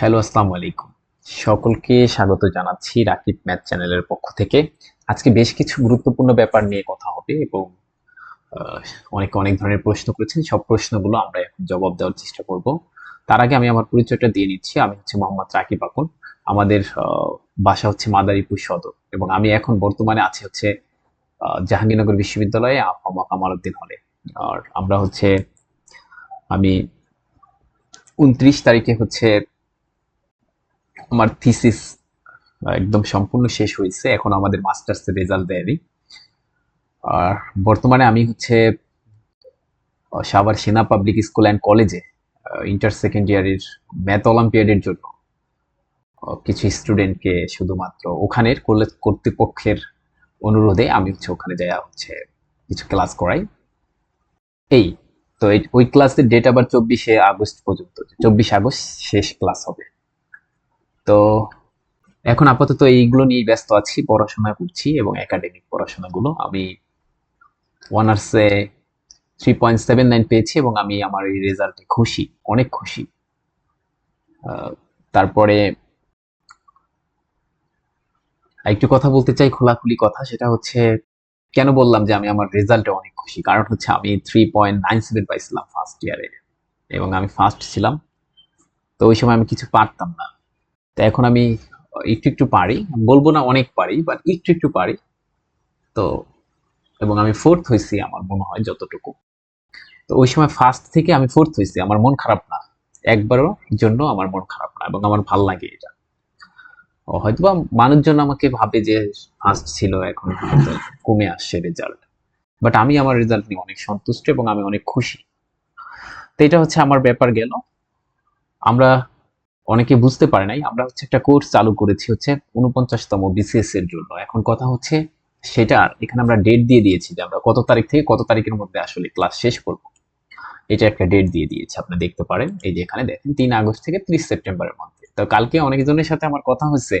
Hello, আসসালামু আলাইকুম। সকলকে স্বাগত জানাচ্ছি রাকিব ম্যাথ চ্যানেলের পক্ষ থেকে। আজকে বেশ কিছু গুরুত্বপূর্ণ ব্যাপার নিয়ে কথা হবে এবং অনেকে অনেক ধরনের প্রশ্ন করেছেন। সব প্রশ্নগুলো আমরা এখন জবাব দেওয়ার চেষ্টা করব। তার আগে আমি আমার পরিচয়টা দিয়ে নিচ্ছি। আমি হচ্ছে মোহাম্মদ রাকিব আকুন আমাদের বাসা হচ্ছে মাদারীপুর সদর এবং আমি এখন বর্তমানে আছি হচ্ছে জাহাঙ্গীরনগর বিশ্ববিদ্যালয়ে আফামা কামালউদ্দিন হলে। আর আমরা হচ্ছে, আমি উনত্রিশ তারিখে হচ্ছে আমার থিসিস একদম সম্পূর্ণ শেষ হয়েছে। এখন আমাদের মাস্টার্স এর রেজাল্ট দেয়নি। আর বর্তমানে আমি হচ্ছে Savar Sena public school and কলেজে ইন্টার সেকেন্ড ইয়ারের ম্যাথ অলিম্পিয়াডের জন্য কিছু স্টুডেন্টকে শুধুমাত্র ওখানের কলেজ কর্তৃপক্ষের অনুরোধে আমি হচ্ছে ওখানে যাওয়া হচ্ছে কিছু ক্লাস করাই। এই, তো ওই ক্লাসের ডেট আবার চব্বিশে আগস্ট পর্যন্ত, চব্বিশ আগস্ট শেষ ক্লাস হবে। তো এখন আপাতত এইগুলো নিয়ে ব্যস্ত আছি, পড়াশোনা করছি এবং একাডেমিক পড়াশোনাগুলো। আমি অনার্সে থ্রি পয়েন্ট সেভেন নাইন পেয়েছি এবং আমি আমার এই রেজাল্টে খুশি, অনেক খুশি। তারপরে একটু কথা বলতে চাই খোলাখুলি কথা, সেটা হচ্ছে কেন বললাম যে আমি আমার রেজাল্টে অনেক খুশি? কারণ হচ্ছে আমি থ্রি পয়েন্ট নাইন সেভেন পাইছিলাম ফার্স্ট ইয়ারে এবং আমি ফার্স্ট ছিলাম। তো ওই সময় আমি কিছু পারতাম না। তো এখন আমি একটু একটু পারি। বলব না অনেক পারি বাট একটু একটু পারি। তো, এবং আমি ফোর্থ হয়েছি আমার মনে হয় যতটুকু। তো ওই সময় ফার্স্ট থেকে আমি ফোর্থ হয়েছি, আমার মন খারাপ না। একবারও জন্য আমার মন খারাপ না, এবং আমার ভালো লাগে এটা। ও হয়তোবা মানুষজন আমাকে ভাবে যে ফার্স্ট ছিল, এখন কমে আসছে রেজাল্ট বাট আমি আমার রেজাল্ট নিয়ে অনেক সন্তুষ্ট, এবং আমি অনেক খুশি। তো এটা হচ্ছে আমার ব্যাপার গেল। আমরা অনেকে বুঝতে পারে নাই, আমরা হচ্ছে একটা কোর্স চালু করেছি হচ্ছে উনপঞ্চাশতম বিসিএস এর জন্য। এখন কথা হচ্ছে সেটার এখানে আমরা ডেট দিয়ে দিয়েছি যে আমরা কত তারিখ থেকে কত তারিখের মধ্যে আসলে ক্লাস শেষ করব। এটা একটা ডেট দিয়ে দিয়েছি, আপনি দেখতে পারেন। এই যে এখানে দেখেন, তিন আগস্ট থেকে ত্রিশ সেপ্টেম্বরের মধ্যে। তো কালকে অনেকজনের সাথে আমার কথা হচ্ছে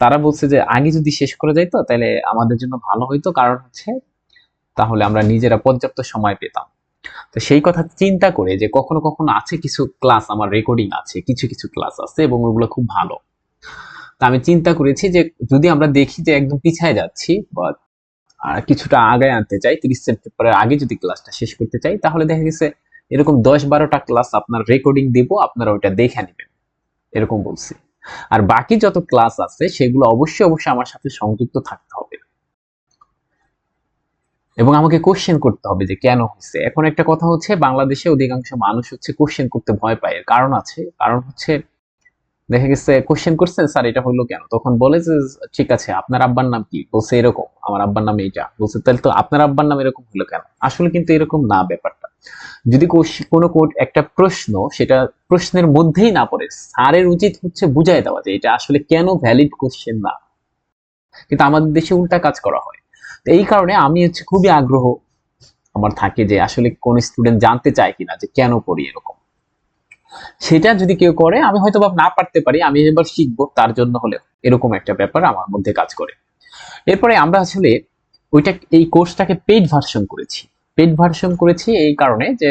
তারা বলছে যে, আগে যদি শেষ করে যাইতো, তাহলে আমাদের জন্য ভালো হইতো। কারণ হচ্ছে, তাহলে আমরা নিজেরা পর্যাপ্ত সময় পেতাম। তো সেই কথা চিন্তা করে যে কখনো কখনো আছে কিছু ক্লাস আমার রেকর্ডিং আছে, কিছু কিছু ক্লাস আছে এবং ওগুলো খুব ভালো। তা আমি চিন্তা করেছি যে যদি আমরা দেখি যে একদম পিছায় যাচ্ছি বা কিছুটা আগায় আনতে চাই, তিরিশ সেপ্টেম্বরের আগে যদি ক্লাসটা শেষ করতে চাই, তাহলে দেখা গেছে এরকম দশ বারোটা ক্লাস আপনার রেকর্ডিং দেব, আপনারা ওইটা দেখে নেবেন। এরকম বলছি। আর বাকি যত ক্লাস আছে, সেগুলো অবশ্যই অবশ্যই আমার সাথে সংযুক্ত থাকতে হবে। এবং আমাকে কোশ্চেন করতে হবে যে কেন হচ্ছে এখন একটা কথা হচ্ছে, বাংলাদেশে অধিকাংশ মানুষ হচ্ছে কোশ্চেন করতে ভয় পায়। এর কারণ আছে। কারণ হচ্ছে, দেখা গেছে কোশ্চেন করছেন, স্যার, এটা হলো কেন? তখন বলে যে, ঠিক আছে, আপনার আব্বার নাম কি? বলছে, এরকম, আমার আব্বার নাম এইটা। বলছে, তাহলে তো আপনার আব্বার নাম এরকম হলো কেন? আসলে কিন্তু এরকম না ব্যাপারটা। যদি কোনো কোট- একটা প্রশ্ন, সেটা প্রশ্নের মধ্যেই না পড়ে, স্যারের উচিত হচ্ছে বুঝাই দেওয়া যে, এটা আসলে কেন ভ্যালিড কোশ্চেন না? কিন্তু আমাদের দেশে উল্টা কাজ করা হয়। তো এই কারণে আমি হচ্ছে খুবই আগ্রহ আমার থাকে যে আসলে কোন স্টুডেন্ট জানতে চায় কিনা যে কেন পড়ি এরকম। সেটা যদি কেউ করে, আমি হয়তো বা না পারতে পারি, আমি এবার শিখব, তার জন্য হলে এরকম একটা ব্যাপার আমার মধ্যে কাজ করে। এরপরে আমরা আসলে ওইটা, এই কোর্সটাকে পেইড ভার্সন করেছি। পেইড ভার্সন করেছি এই কারণে যে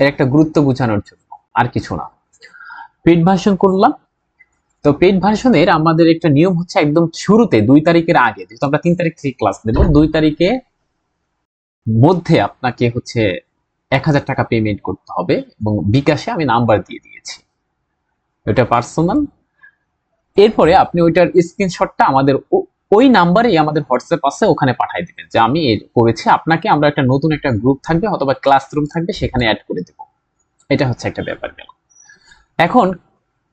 এর একটা গুরুত্ব বোঝানোর জন্য, আর কিছু না। পেইড ভার্সন করলাম তো পেইড ভার্সনের আমাদের একটা নিয়ম হচ্ছে একদম শুরুতে, দুই তারিখের আগে, যেহেতু আমরা তিন তারিখ থেকে ক্লাস নেব, দুই তারিখে মধ্যে আপনাকে হচ্ছে এক হাজার টাকা পেমেন্ট করতে হবে এবং বিকাশে আমি নাম্বার দিয়ে দিয়েছি। ওইটা পার্সোনাল এরপরে আপনি ওইটার স্ক্রিনশটটা আমাদের ওই নাম্বারেই আমাদের হোয়াটসঅ্যাপ আছে, ওখানে পাঠিয়ে দেবেন যে আমি করেছি, আপনাকে আমরা একটা নতুন একটা গ্রুপ থাকবে অথবা ক্লাসরুম থাকবে, সেখানে অ্যাড করে দেব। এটা হচ্ছে একটা ব্যাপার এখন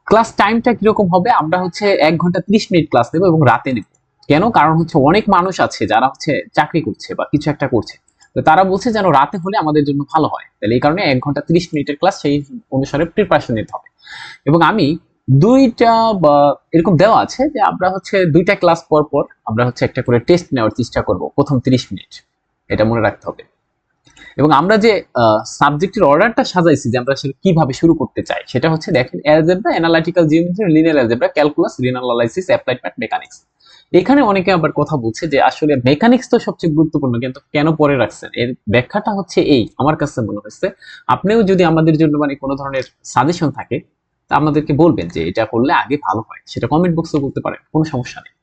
ক্লাস টাইমটা কীরকম হবে? আমরা হচ্ছে এক ঘণ্টা ত্রিশ মিনিট ক্লাস নেব এবং রাতে নেব। কেন? কারণ হচ্ছে অনেক মানুষ আছে যারা হচ্ছে চাকরি করছে বা কিছু একটা করছে। তো তারা বলছে যেন রাতে হলে আমাদের জন্য ভালো হয়। তাহলে এই কারণে এক ঘণ্টা ত্রিশ মিনিটের ক্লাস সেই অনুসারে প্রিপারেশন নিতে হবে। এবং আমি দুইটা বা এরকম দেওয়া আছে যে আমরা হচ্ছে দুইটা ক্লাস পর পর আমরা হচ্ছে একটা করে টেস্ট নেওয়ার চেষ্টা করব প্রথম ত্রিশ মিনিট। এটা মনে রাখতে হবে। এবং আমরা যে সাবজেক্টের অর্ডারটা সাজাইছি যে আমরা আসলে কীভাবে শুরু করতে চাই, সেটা হচ্ছে দেখেন algebra analytical geometry linear algebra calculus renal analysis applied math mechanics এখানে অনেকে আবার কথা বলছে যে আসলে মেকানিক্স তো সবচেয়ে গুরুত্বপূর্ণ, কিন্তু কেন পরে রাখছেন? এর ব্যাখ্যাটা হচ্ছে এই, আমার কাছে মনে হচ্ছে। আপনিও যদি আমাদের জন্য মানে কোনো ধরনের সাজেশন থাকে, তা আমাদেরকে বলবেন যে এটা করলে আগে ভালো হয়। সেটা কমেন্ট বক্সে বলতে পারেন, কোনো সমস্যা নেই।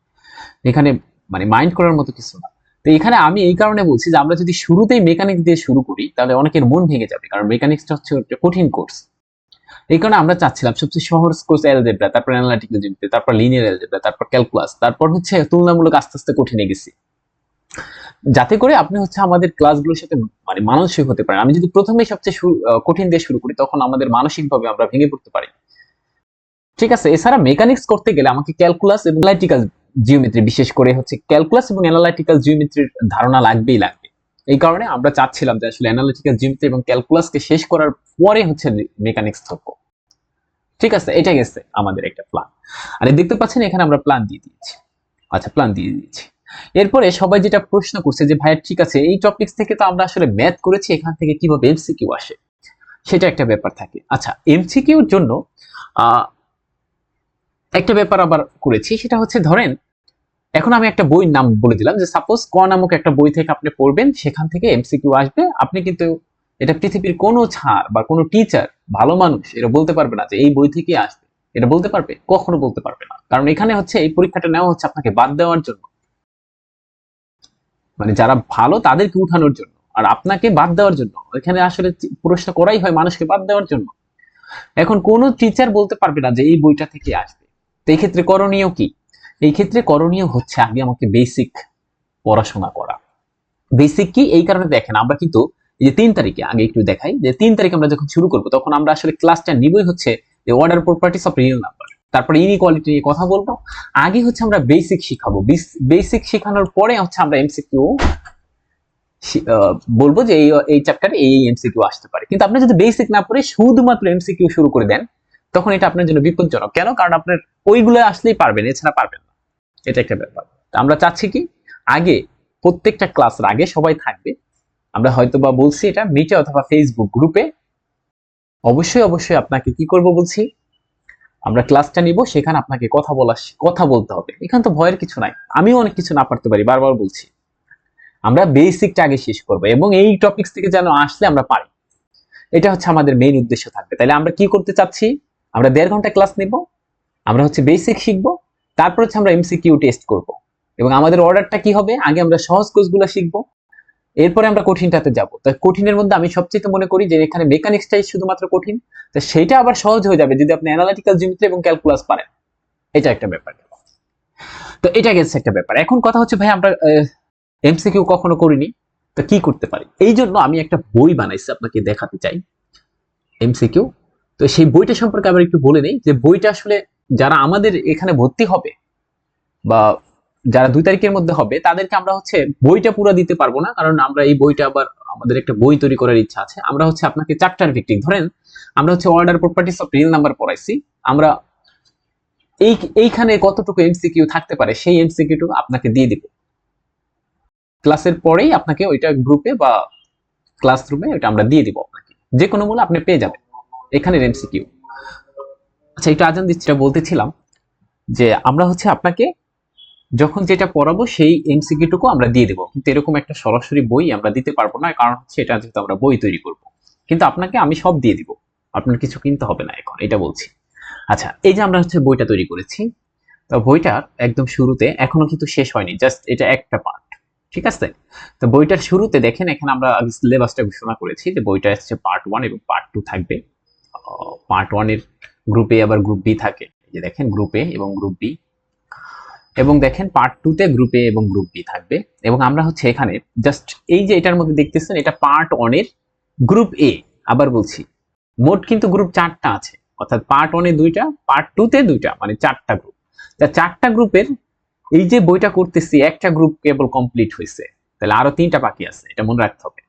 এখানে মানে মাইন্ড করার মতো কিছু না। তো এখানে আমি এই কারণে বলছি যে আমরা যদি শুরুতেই মেকানিক্স দিয়ে শুরু করি, তাহলে অনেকের মন ভেঙে যাবে, কারণ মেকানিক্সটা হচ্ছে একটা কঠিন কোর্স এই কারণে আমরা চাচ্ছিলাম সবচেয়ে সহজ কোর্স অ্যালজেব্রা তারপর অ্যানালিটিক্যাল জিনিস তারপর লিনিয়ার অ্যালজেব্রা তারপর ক্যালকুলাস তারপর হচ্ছে তুলনামূলক আস্তে আস্তে কঠিনে গেছি। যাতে করে আপনি হচ্ছে আমাদের ক্লাসগুলোর সাথে মানে মানসিক হতে পারেন। আমি যদি প্রথমেই সবচেয়ে কঠিন দিয়ে শুরু করি, তখন আমাদের মানসিকভাবে আমরা ভেঙে পড়তে পারি। ঠিক আছে, এছাড়া মেকানিক্স করতে গেলে আমাকে ক্যালকুলাস এবং অ্যানালাইটিক্যাল জিওমেট্রি বিশেষ করে হচ্ছে ক্যালকুলাস এবং অ্যানালাইটিক্যাল জিওমেট্রির ধারণা লাগবেই লাগবে। এই কারণে আমরা চাচ্ছিলাম যে আসলে অ্যানালিটিক্যাল জিওমেট্রি এবং ক্যালকুলাসকে শেষ করার পরে হচ্ছে মেকানিক্স থাকব ঠিক আছে এটা গেছে আমাদের একটা প্ল্যান আর দেখতে পাচ্ছেন, এখানে আমরা প্ল্যান দিয়ে দিয়েছি। আচ্ছা প্ল্যান দিয়ে দিয়েছি। এরপরে সবাই যেটা প্রশ্ন করছে যে, ভাইয়া, ঠিক আছে, এই টপিকস থেকে তো আমরা আসলে ম্যাথ করেছি, এখান থেকে কীভাবে এমসিকিউ আসে? সেটা একটা ব্যাপার থাকে। আচ্ছা এমসিকিউর জন্য একটা ব্যাপার আবার করেছি, সেটা হচ্ছে ধরেন এখন আমি একটা বইয়ের নাম বলে দিলাম যে সাপোজ ক নামক একটা বই থেকে আপনি পড়বেন, সেখান থেকে এমসিকিউ আসবে। আপনি কিন্তু এটা পৃথিবীর কোনো ছাড় বা কোনো টিচার ভালো মানুষ এটা বলতে পারবে না যে এই বই থেকে আসবে। এটা বলতে পারবে? কখনো বলতে পারবে না। কারণ এখানে হচ্ছে এই পরীক্ষাটা নেওয়া হচ্ছে আপনাকে বাদ দেওয়ার জন্য। মানে যারা ভালো তাদেরকে উঠানোর জন্য আর আপনাকে বাদ দেওয়ার জন্য। এখানে আসলে প্রশ্ন করাই হয় মানুষকে বাদ দেওয়ার জন্য। এখন কোনো টিচার বলতে পারবে না যে এই বইটা থেকে আসবে। তো এই ক্ষেত্রে করণীয় কি? এই ক্ষেত্রে করণীয় হচ্ছে আগে আমাকে বেসিক পড়াশোনা করা। বেসিক কি? এই কারণে দেখেন, আমরা কিন্তু এই যে তিন তারিখে আগে একটু দেখাই, যে তিন তারিখে আমরা যখন শুরু করব, তখন আমরা আসলে ক্লাসটা নিবই হচ্ছে যে order properties of real number তারপরে ইনইকোয়ালিটি নিয়ে কথা বলব। আগে হচ্ছে আমরা বেসিক শিখাবো। বেসিক শেখানোর পরে হচ্ছে আমরা এমসিকিউ বলব যে এই এই চ্যাপ্টারে এই এমসিকিউ আসতে পারে। কিন্তু আপনি যদি বেসিক না পড়ে শুধুমাত্র এমসিকিউ শুরু করে দেন, তখন এটা আপনার জন্য বিপজ্জনক। কেন? কারণ আপনার ওইগুলো আসলেই পারবেন, এছাড়া পারবেন এটা একটা ব্যাপার। আমরা চাচ্ছি কি? আগে প্রত্যেকটা ক্লাসের আগে সবাই থাকবে। আমরা হয়তো বা বলছি এটা মিটে অথবা ফেসবুক গ্রুপে অবশ্যই অবশ্যই আপনাকে কি করব বলছি? আমরা ক্লাসটা নিব, সেখানে আপনাকে কথা বলা কথা বলতে হবে। এখানে তো ভয়ের কিছু নাই। আমিও অনেক কিছু না পারতে পারি, বারবার বলছি। আমরা বেসিকটা আগে শেষ করব এবং এই টপিকস থেকে যেন আসলে আমরা পারি। এটা হচ্ছে আমাদের মেইন উদ্দেশ্য থাকবে। তাহলে আমরা কি করতে চাচ্ছি? আমরা দেড় ঘণ্টা ক্লাস নিব। আমরা হচ্ছে বেসিক শিখব। তারপর হচ্ছে আমরা এমসিকিউ টেস্ট করব। এবং আমাদের অর্ডারটা কি হবে? আগে আমরা সহজ কোর্সগুলো শিখব। এরপরে আমরা কঠিনটাতে যাব। তো কঠিনের মধ্যে আমি সবচেয়ে মনে করি যে এখানে মেকানিক্সটাই শুধুমাত্র কঠিন। তো সেইটা আবার সহজ হয়ে যাবে যদি আপনি অ্যানালিটিক্যাল জিমিট্রি এবং ক্যালকুলাস পারেন। এটা একটা ব্যাপার। তো এটা গেছে একটা ব্যাপার। এখন কথা হচ্ছে, ভাই, আমরা এমসিকিউ কখনো করিনি। তো কি করতে পারি? এই জন্য আমি একটা বই বানাইছি, আপনাকে দেখাতে চাই। এমসিকিউ তো সেই বইটা সম্পর্কে আবার একটু বলে নেই যে বইটা আসলে যারা আমাদের এখানে ভর্তি হবে বা যারা দুই তারিখের মধ্যে হবে, তাদেরকে আমরা হচ্ছে বইটা পুরো দিতে পারব না, কারণ আমরা এই বইটা আবার আমাদের একটা বই তৈরি করার ইচ্ছা আছে। আমরা হচ্ছে আপনাকে চ্যাপ্টার ভিত্তিক ধরেন আমরা হচ্ছে order properties of real number পড়াইছি। আমরা এই, এইখানে কতটুকু এমসিকিউ থাকতে পারে, সেই এমসিকিউটুকু আপনাকে দিয়ে দিব। ক্লাসের পরেই আপনাকে ওইটা গ্রুপে বা ক্লাসরুমে ওইটা আমরা দিয়ে দিব আপনাকে। যে কোনো মূল্য আপনি পেয়ে যাবেন। এখানের এমসিকিউ আচ্ছা এটা আজান দিচ্ছি, এটা বলতেছিলাম যে আমরা হচ্ছে আপনাকে যখন যেটা পড়াবো সেই এমসিকিউটুকু আমরা দিয়ে দেবো। কিন্তু এরকম একটা সরাসরি বই আমরা দিতে পারব না কারণ হচ্ছে এটা যেহেতু আমরা বই তৈরি করব। কিন্তু আপনাকে আমি সব দিয়ে দিব। আপনার কিছু কিনতে হবে না এখন, এটা বলছি। আচ্ছা এই যে আমরা হচ্ছে বইটা তৈরি করেছি, তো বইটার একদম শুরুতে, এখনও কিন্তু শেষ হয়নি, জাস্ট এটা একটা পার্ট, ঠিক আছে? তো বইটার শুরুতে দেখেন, এখানে আমরা সিলেবাসটা ঘোষণা করেছি যে বইটা হচ্ছে পার্ট ওয়ান এবং পার্ট টু থাকবে। পার্ট ওয়ানের গ্রুপে আবার গ্রুপ বি থাকে। যে দেখেন গ্রুপ এ এবং গ্রুপ বি এবং দেখেন পার্ট টুতে গ্রুপ এ এবং গ্রুপ বি থাকবে। এবং আমরা হচ্ছে এখানে জাস্ট এই যে এটার মধ্যে দেখতেছেন, এটা পার্ট ওয়ানের গ্রুপ এ আবার বলছি। মোট কিন্তু গ্রুপ চারটা আছে। অর্থাৎ পার্ট ওয়ানে দুইটা পার্ট টুতে দুইটা মানে চারটা গ্রুপ তা চারটা গ্রুপের এই যে বইটা করতেছি, একটা গ্রুপ কেবল কমপ্লিট হয়েছে। তাহলে আরও তিনটা বাকি আছে, এটা মনে রাখতে হবে।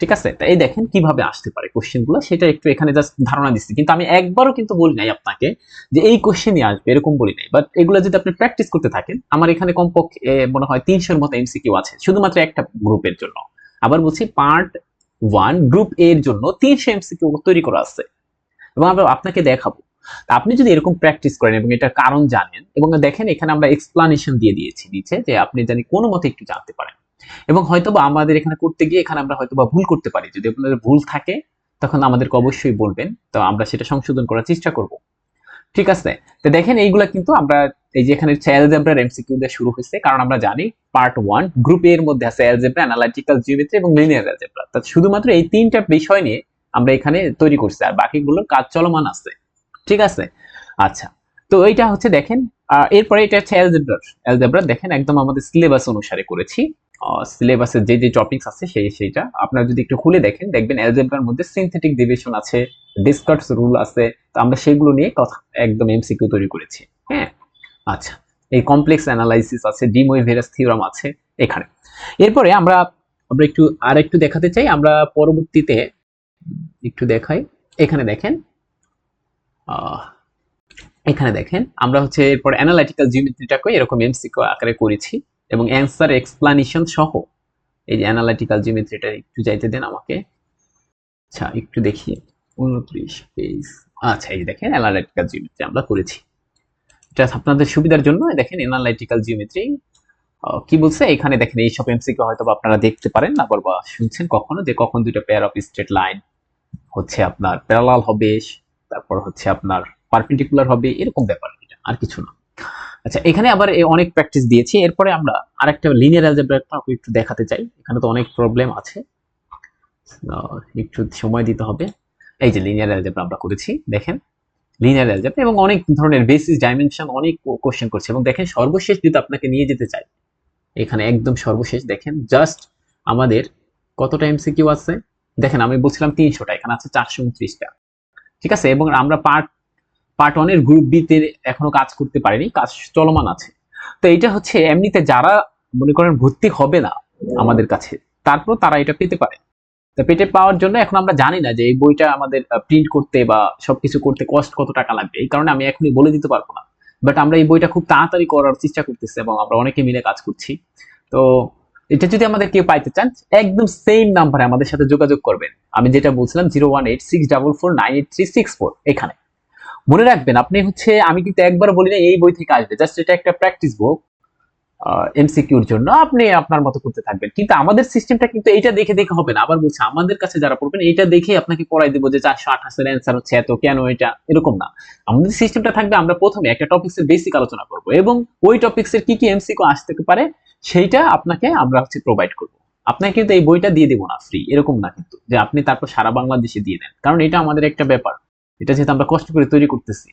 ঠিক আছে? তাই দেখেন কীভাবে আসতে পারে কোশ্চেনগুলো, সেটা একটু এখানে জাস্ট ধারণা দিচ্ছি। কিন্তু আমি একবারও কিন্তু বলি নাই আপনাকে যে এই কোশ্চেনই আসবে, এরকম বলি নাই। বাট এগুলো যদি আপনি প্র্যাকটিস করতে থাকেন, আমার এখানে কমপক্ষে মনে হয় তিনশোর মতো এমসিকিউ আছে। শুধুমাত্র একটা গ্রুপের জন্য। আবার বলছি পার্ট ওয়ান গ্রুপ এর জন্য তিনশো এমসিকিউ তৈরি করা আছে। এবং আমরা আপনাকে দেখাবো। আপনি যদি এরকম প্র্যাকটিস করেন এবং এটার কারণ জানেন, এবং দেখেন এখানে আমরা এক্সপ্লানেশন দিয়ে দিয়েছি নিচে, যে আপনি জানি কোনো মতে একটু জানতে পারেন। এবং হয়তোবা আমাদের এখানে করতে গিয়ে এখানে আমরা হয়তোবা ভুল করতে পারি। যদি আপনাদের ভুল থাকে তখন আমাদেরকে অবশ্যই বলবেন। তো আমরা সেটা সংশোধন করার চেষ্টা করব। ঠিক আছে? তো দেখেন এইগুলা কিন্তু আমরা এই যে এখানে অ্যালজেব্রার এমসিকিউ দিয়ে শুরু হয়েছে। কারণ আমরা জানি পার্ট ওয়ান গ্রুপ এর মধ্যে আছে অ্যালজেব্রা অ্যানালাইটিক্যাল জিওমেট্রি এবং লিনিয়ার অ্যালজেব্রা তা শুধুমাত্র এই তিনটা বিষয় নিয়ে আমরা এখানে তৈরি করছি আর বাকিগুলোর কাজ চলমান আছে। ঠিক আছে? আচ্ছা। তো এইটা হচ্ছে দেখেন আহ, এরপরে এটা হচ্ছে অ্যালজেব্রার অ্যালজেব্রা দেখেন একদম আমাদের সিলেবাস অনুসারে করেছি। সিলেবাসের যে যে টপিকস আছে, সেই, সেইটা। আপনারা যদি একটু খুলে দেখেন, দেখবেন অ্যালজেব্রার মধ্যে সিনথেটিক ডিভিশন আছে ডিসকার্স রুল আছে, তো আমরা সেগুলো নিয়ে কথা, একদম এমসিকিউ তৈরি করেছি। হ্যাঁ? আচ্ছা। এই কমপ্লেক্স অ্যানালাইসিস আছে ডিমোইভেরাস থিওরাম আছে, এখানে। এরপরে আমরা আমরা একটু আর একটু দেখাতে চাই। আমরা পরবর্তীতে একটু দেখাই। এখানে দেখেন এখানে দেখেন, আমরা হচ্ছে এরপর অ্যানালাইটিক্যাল জিওমেট্রিটাকে এরকম এমসিকিউ আকারে করেছি। এবং অ্যান্সার এক্সপ্লানেশন সহ। এই যে অ্যানালাইটিক্যাল জিওমেট্রিটা একটু যাইতে দেন আমাকে। আচ্ছা একটু দেখি। উনত্রিশ পেজ আচ্ছা এই দেখেন অ্যানালাইটিক্যাল জিওমেট্রি আমরা করেছি। এটা আপনাদের সুবিধার জন্য দেখেন অ্যানালাইটিক্যাল জিওমেট্রি কি বলছে? এখানে দেখেন এই সব এমসিকিউ হয়তো আপনারা দেখতে পারেন আবার বা শুনছেন কখনো যে কখন দুটো পেয়ার অফ স্ট্রেট লাইন হচ্ছে আপনার প্যারালাল হবে, তারপর হচ্ছে আপনার পারপেন্ডিকুলার হবে, এরকম ব্যাপার এটা, আর কিছু না। আচ্ছা এখানে আবার অনেক প্র্যাকটিস দিয়েছি। এরপরে আমরা আরেকটা লিনিয়ার অ্যালজেব্রা একটু দেখাতে চাই। এখানে তো অনেক প্রবলেম আছে। একটু সময় দিতে হবে। এই যে লিনিয়ার অ্যালজেব্রা আমরা করেছি, দেখেন। লিনিয়ার অ্যালজেব্রা এবং অনেক ধরনের বেসিস ডাইমেনশন অনেক কোশ্চেন করছে। এবং দেখেন, সর্বশেষ যদি আপনাকে নিয়ে যেতে চাই, এখানে একদম সর্বশেষ, দেখেন জাস্ট আমাদের কতটা এমসিকিউ আছে? দেখেন, আমি বলছিলাম তিনশোটা, এখানে আছে চারশো উনত্রিশটা। ঠিক আছে? এবং আমরা পার্ট পার্ট ওয়ানের গ্রুপ বিতে এখনও কাজ করতে পারেনি, কাজ চলমান আছে। তো এটা হচ্ছে, এমনিতে যারা মনে করেন ভর্তি হবে না আমাদের কাছে তারপর তারা এটা পেতে পারে। তো পেটে পাওয়ার জন্য এখন আমরা জানি না যে এই বইটা আমাদের প্রিন্ট করতে বা সবকিছু করতে কষ্ট কত টাকা লাগবে। এই কারণে আমি এখনই বলে দিতে পারব না। বাট আমরা এই বইটা খুব তাড়াতাড়ি করার চেষ্টা করতেছি এবং আমরা অনেকে মিলে কাজ করছি। তো এটা যদি আমাদের কেউ পাইতে চান, একদম সেম নাম্বারে আমাদের সাথে যোগাযোগ করবেন। আমি যেটা বলছিলাম zero one eight six double four nine eight three six four এখানে। মনে রাখবেন, আপনি হচ্ছে, আমি কিন্তু একবার বলি না এই বই থেকে আসবে। জাস্ট এটা একটা প্র্যাকটিস বুক এমসিকিউর জন্য। আপনি আপনার মতো করতে থাকবেন। কিন্তু আমাদের সিস্টেমটা কিন্তু এইটা দেখে দেখে হবে না। আবার বলছি, আমাদের কাছে যারা পড়বেন, এইটা দেখে আপনাকে পড়াই দেবো যে চারশো আঠাশের অ্যান্সার হচ্ছে এত, কেন এটা? এরকম না। আমাদের সিস্টেমটা থাকবে, আমরা প্রথমে একটা টপিক্সের বেসিক আলোচনা করব এবং ওই টপিক্সের কি কি এমসিকিউ আসতে পারে, সেইটা আপনাকে আমরা হচ্ছে প্রোভাইড করব। আপনাকে কিন্তু এই বইটা দিয়ে দেবো না ফ্রি এরকম না কিন্তু, যে আপনি তারপর সারা বাংলাদেশে দিয়ে দেন। কারণ এটা আমাদের একটা ব্যাপার। এটা যেহেতু আমরা কষ্ট করে তৈরি করতেছি।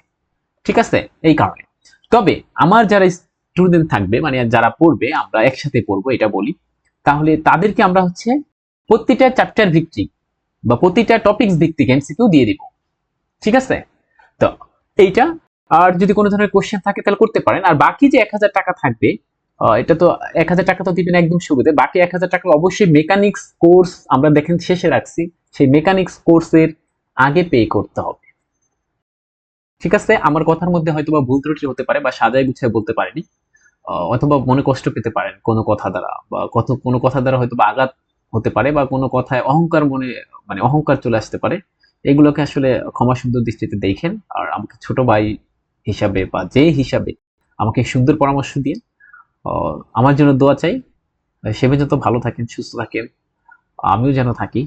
ঠিক আছে? এই কারণে। তবে আমার যারা স্টুডেন্ট থাকবে মানে যারা পড়বে, আমরা একসাথে পড়ব, এটা বলি। তাহলে তাদেরকে আমরা হচ্ছে প্রতিটা চ্যাপ্টার ভিত্তিক বা প্রতিটা টপিকস ভিত্তিক এমসিকিউ দিয়ে দিব। ঠিক আছে? তো এইটা, আর যদি কোনো ধরনের কোশ্চেন থাকে, তাহলে করতে পারেন। আর বাকি যে এক হাজার টাকা থাকবে এটা তো এক হাজার টাকা তো দিবেন একদম সুবিধে বাকি এক হাজার টাকা অবশ্যই মেকানিক্স কোর্স আমরা দেখেন শেষে রাখছি। সেই মেকানিক্স কোর্সের আগে পে করতে হবে। ঠিক আছে? আমার কথার মধ্যে হয়তো বা ভুল ত্রুটি হতে পারে বা সাজায় গুছিয়ে বলতে পারিনি। অথবা মনে কষ্ট পেতে পারেন কোনো কথা দ্বারা বা কত, কোনো কথা দ্বারা হয়তো বা আঘাত হতে পারে বা কোনো কথায় অহংকার মনে মানে অহংকার চলে আসতে পারে। এগুলোকে আসলে ক্ষমা সুন্দর দৃষ্টিতে দেখেন আর আমাকে ছোট ভাই হিসাবে বা যে হিসাবে আমাকে সুন্দর পরামর্শ দিয়ে আমার জন্য দোয়া চাই। সে পর্যন্ত ভালো থাকেন, সুস্থ থাকেন। আমিও যেন থাকি।